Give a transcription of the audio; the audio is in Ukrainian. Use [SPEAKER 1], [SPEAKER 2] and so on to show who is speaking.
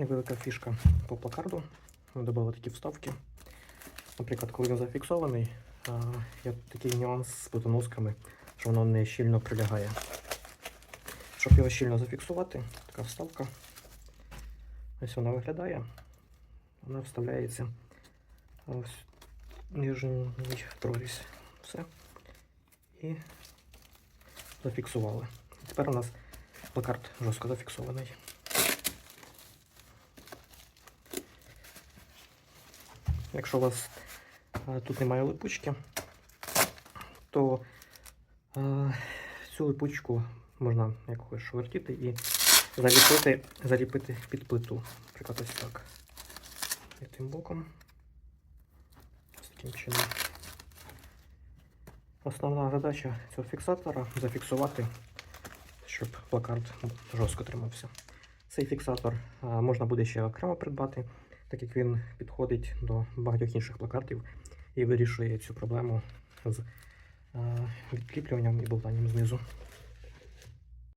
[SPEAKER 1] невелика фішка по плакарду. Ми додали такі вставки. Наприклад, коли він зафіксований, є такий нюанс з бутоносками, що воно не щільно прилягає. Щоб його щільно зафіксувати, така вставка. Ось вона виглядає. Вона вставляється ось нижній прорізь. Все. І зафіксували. Тепер у нас плакарт жорстко зафіксований. Якщо у вас е, тут немає липучки, то е, цю липучку можна якось швертіти і заліпити, заліпити під плиту. Наприклад, ось так. І тим боком. Ось таким чином. Основна задача цього фіксатора зафіксувати, щоб плакарт жорстко тримався. Цей фіксатор можна буде ще окремо придбати, так як він підходить до багатьох інших плакатів і вирішує цю проблему з відкріплюванням і болтанням знизу.